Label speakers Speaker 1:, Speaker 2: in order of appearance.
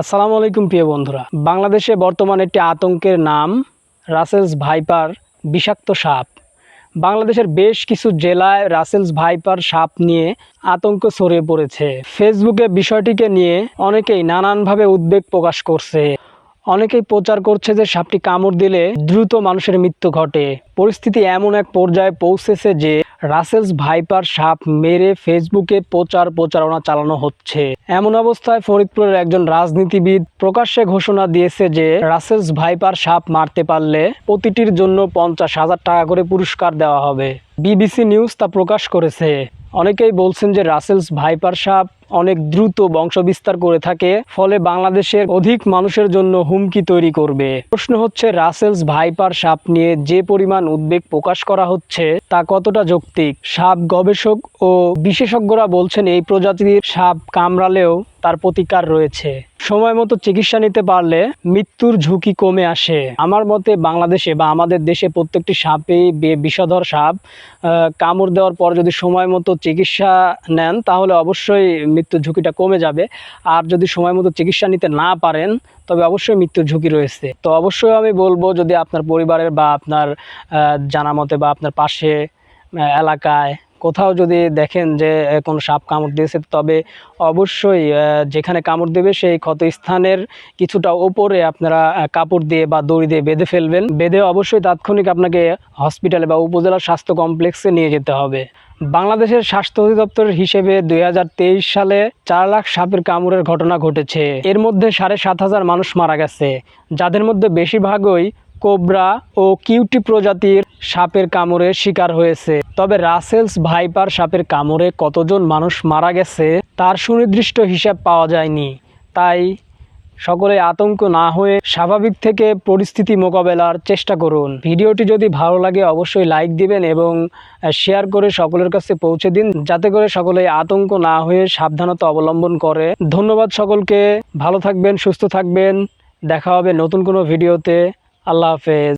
Speaker 1: আসসালামু আলাইকুম প্রিয় বন্ধুরা। বাংলাদেশে বর্তমান একটি আতঙ্কের নাম রাসেলস ভাইপার বিষাক্ত সাপ। বাংলাদেশের বেশ কিছু জেলায় রাসেলস ভাইপার সাপ নিয়ে আতঙ্ক ছড়িয়ে পড়েছে। ফেসবুকে বিষয়টিকে নিয়ে অনেকেই নানানভাবে উদ্বেগ প্রকাশ করছে। অনেকেই প্রচার করছে যে সাপটি কামড় দিলে দ্রুত মানুষের মৃত্যু ঘটে। পরিস্থিতি এমন এক পর্যায়ে পৌঁছেছে যে রাসেলস ভাইপার সাপ মেরে ফেসবুকে প্রচার প্রচারণা চালানো হচ্ছে। এমন অবস্থায় ফরিদপুরের একজন রাজনীতিবিদ প্রকাশ্যে ঘোষণা দিয়েছে যে রাসেলস ভাইপার সাপ মারতে পারলে প্রতিটির জন্য পঞ্চাশ হাজার টাকা করে পুরস্কার দেওয়া হবে। বিবিসি নিউজ তা প্রকাশ করেছে। অনেকেই বলছেন যে রাসেলস ভাইপার সাপ অনেক দ্রুত বংশ বিস্তার করে থাকে, ফলে বাংলাদেশের অধিক মানুষের জন্য হুমকি তৈরি করবে। প্রশ্ন হচ্ছে, রাসেলস ভাইপার সাপ নিয়ে যে পরিমাণ উদ্বেগ প্রকাশ করা হচ্ছে, তা কতটা যৌক্তিক? সাপ গবেষক ও বিশেষজ্ঞরা বলছেন, এই প্রজাতির সাপ কামড়ালেও তার প্রতিকার রয়েছে। সময় মতো চিকিৎসা নিতে পারলে মৃত্যুর ঝুঁকি কমে আসে। আমার মতে বাংলাদেশে বা আমাদের দেশে প্রত্যেকটি সাপেই বে- বিষধর সাপ কামড় দেওয়ার পর যদি সময় মতো চিকিৎসা নেন, তাহলে অবশ্যই মৃত্যুর ঝুঁকিটা কমে যাবে। আর যদি সময় মতো চিকিৎসা নিতে না পারেন, তবে অবশ্যই মৃত্যুর ঝুঁকি রয়েছে। তো অবশ্যই আমি বলব, যদি আপনার পরিবারের বা আপনার জানা মতে বা আপনার পাশে এলাকায় কোথাও যদি দেখেন যে কোনো সাপ কামড় দিয়েছে, তবে অবশ্যই যেখানে কামড় দেবে সেই ক্ষত স্থানের কিছুটা ওপরে আপনারা কাপড় দিয়ে বা দড়ি দিয়ে বেঁধে ফেলবেন। বেঁধে অবশ্যই তাৎক্ষণিক আপনাকে হসপিটালে বা উপজেলা স্বাস্থ্য কমপ্লেক্সে নিয়ে যেতে হবে। বাংলাদেশের স্বাস্থ্য অধিদপ্তরের হিসেবে দুই হাজার তেইশ সালে চার লাখ সাপের কামড়ের ঘটনা ঘটেছে। এর মধ্যে সাড়ে সাত হাজার মানুষ মারা গেছে। যাদের মধ্যে বেশিরভাগই কোবরা ও কিউটি প্রজাতির সাপের কামড়ে শিকার হয়েছে। তবে রাসেলস ভাইপার সাপের কামড়ে কতজন মানুষ মারা গেছে, তার সুনির্দিষ্ট হিসাব পাওয়া যায়নি। তাই সকলে আতঙ্ক না হয়ে স্বাভাবিক থেকে পরিস্থিতি মোকাবেলার চেষ্টা করুন। ভিডিওটি যদি ভালো লাগে, অবশ্যই লাইক দিবেন এবং শেয়ার করে সকলের কাছে পৌঁছে দিন, যাতে করে সকলে আতঙ্ক না হয়ে সাবধানতা অবলম্বন করে। ধন্যবাদ সকলকে। ভালো থাকবেন, সুস্থ থাকবেন। দেখা হবে নতুন কোনো ভিডিওতে। আল্লাহ হাফেজ।